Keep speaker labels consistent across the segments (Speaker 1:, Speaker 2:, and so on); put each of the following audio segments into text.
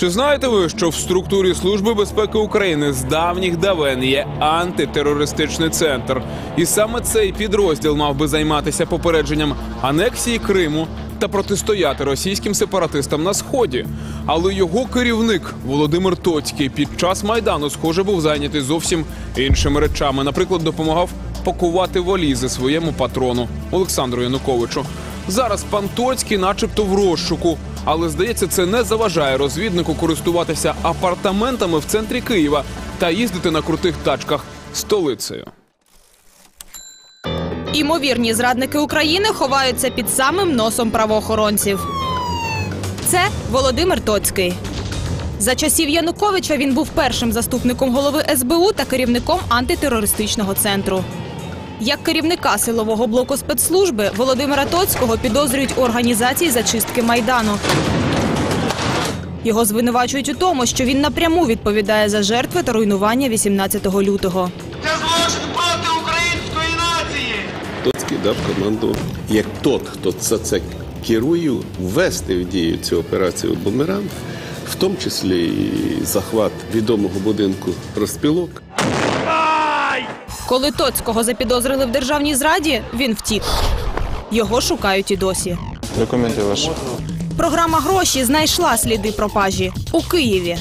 Speaker 1: Чи знаєте ви, що в структурі Служби безпеки України з давніх давен є антитерористичний центр? І саме цей підрозділ мав би займатися попередженням анексії Криму та протистояти російським сепаратистам на сході. Але його керівник Володимир Тоцький під час майдану, схоже, був зайнятий зовсім іншими речами. Наприклад, допомагав пакувати валізи своєму патрону Олександру Януковичу. Зараз пан Тоцький, начебто, в розшуку, але здається, це не заважає розвіднику користуватися апартаментами в центрі Києва та їздити на крутих тачках столицею.
Speaker 2: Імовірні зрадники України ховаються під самим носом правоохоронців. Це Володимир Тоцький. За часів Януковича він був першим заступником голови СБУ та керівником антитерористичного центру. Як керівника силового блоку спецслужби Володимира Тоцького підозрюють у організації зачистки майдану. Його звинувачують у тому, що він напряму відповідає за жертви та руйнування 18 лютого.
Speaker 3: Це злочин проти української нації!
Speaker 4: Тоцький дав команду, як тот, хто за це керує, ввести в дію цю операцію Бумеранг, в тому числі і захват відомого будинку розпілок.
Speaker 2: Коли Тоцького запідозрили в державній зраді, він втік. Його шукають і досі.
Speaker 5: Документи ваші.
Speaker 2: Програма гроші знайшла сліди пропажі у Києві.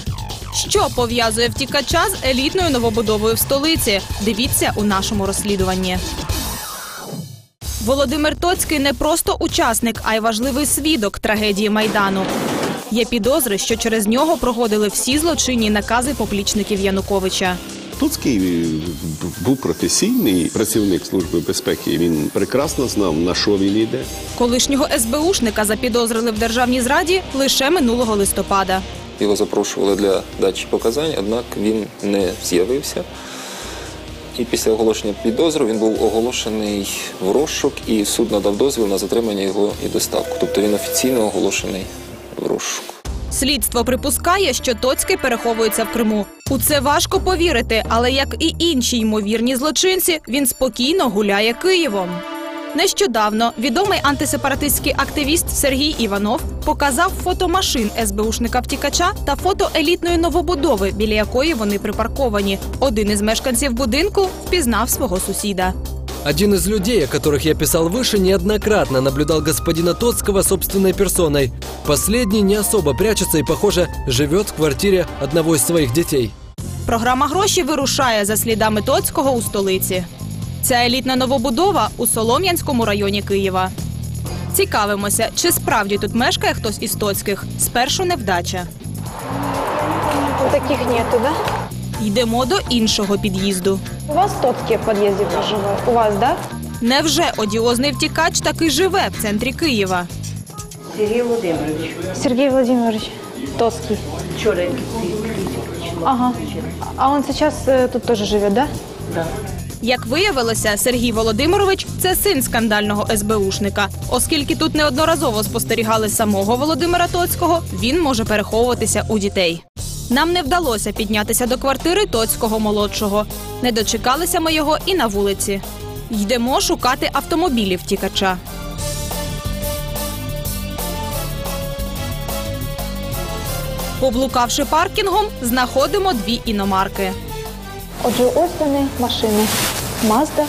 Speaker 2: Що пов'язує втікача з елітною новобудовою в столиці? Дивіться у нашому розслідуванні. Володимир Тоцький не просто учасник, а й важливий свідок трагедії майдану. Є підозри, що через нього проходили всі злочинні накази поплічників Януковича.
Speaker 4: Тоцький був професійний працівник Служби безпеки. Він прекрасно знав, на що він йде.
Speaker 2: Колишнього СБУшника запідозрили в державній зраді лише минулого листопада.
Speaker 6: Його запрошували для дачі показань, однак він не з'явився. І після оголошення підозру він був оголошений в розшук, і суд надав дозвіл на затримання його і доставку. Тобто він офіційно оголошений в розшук.
Speaker 2: Слідство припускає, що Тоцький переховується в Криму. У це важко повірити, але як і інші ймовірні злочинці, він спокійно гуляє Києвом. Нещодавно відомий антисепаратистський активіст Сергій Іванов показав фото машин СБУшника втікача та фото елітної новобудови, біля якої вони припарковані. Один із мешканців будинку впізнав свого сусіда.
Speaker 7: Один из людей, о которых я писал выше, неоднократно наблюдал господина Тоцкого собственной персоной. Последний не особо прячется и, похоже, живет в квартире одного из своих детей.
Speaker 2: Програма гроші вирушає за слідами Тоцького у столиці. Ця елітна новобудова у Солом'янському районі Києва. Цікавимося, чи справді тут мешкає хтось із Тоцьких. Спершу невдача.
Speaker 8: Таких нету, да?
Speaker 2: Йдемо до іншого під'їзду.
Speaker 8: У вас Тоцкие в подъезде проживают? У вас, да?
Speaker 2: Невже одіозний втікач таки живе в центрі Києва?
Speaker 9: Сергій Володимирович,
Speaker 8: Сергей Владимирович Тоцкий.
Speaker 9: вчора
Speaker 8: Ага. А он сейчас э, тут тоже живет, да?
Speaker 9: да.
Speaker 2: Як виявилося, Сергій Володимирович це син скандального СБУшника. Оскільки тут неодноразово спостерігали самого Володимира Тоцького, він може переховуватися у дітей. Нам не вдалося піднятися до квартири Тоцького молодшого. Не дочекалися ми його і на вулиці. Йдемо шукати автомобілі втікача. Поблукавши паркінгом, знаходимо дві іномарки.
Speaker 8: Отже, ось вони машини. Мазда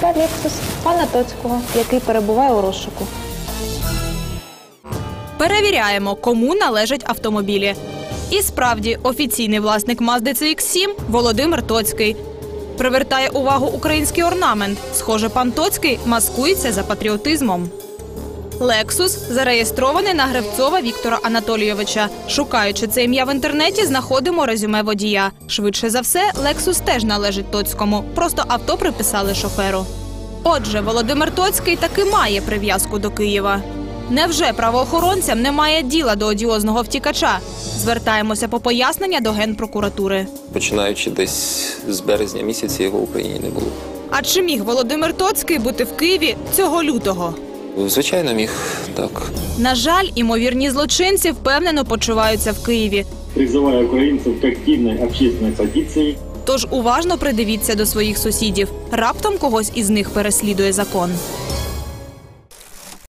Speaker 8: та Lexus пана Тоцького, який перебуває у розшуку.
Speaker 2: Перевіряємо, кому належать автомобілі. І справді, офіційний власник Mazda CX-7 Володимир Тоцький. Привертає увагу український орнамент. Схоже, пан Тоцький маскується за патріотизмом. Лексус зареєстрований на Гревцова Віктора Анатолійовича. Шукаючи це ім'я в інтернеті, знаходимо резюме водія. Швидше за все, Лексус теж належить Тоцькому. Просто авто приписали шоферу. Отже, Володимир Тоцький таки має прив'язку до Києва. Невже правоохоронцям немає діла до одіозного втікача? Звертаємося по пояснення до генпрокуратури.
Speaker 6: Починаючи десь з березня місяця його в Україні не було.
Speaker 2: А чи міг Володимир Тоцький бути в Києві цього лютого?
Speaker 6: Звичайно, міг так.
Speaker 2: На жаль, імовірні злочинці впевнено почуваються в Києві.
Speaker 10: Призиваю українців к активной общественной позиції.
Speaker 2: Тож уважно придивіться до своїх сусідів. Раптом когось із них переслідує закон.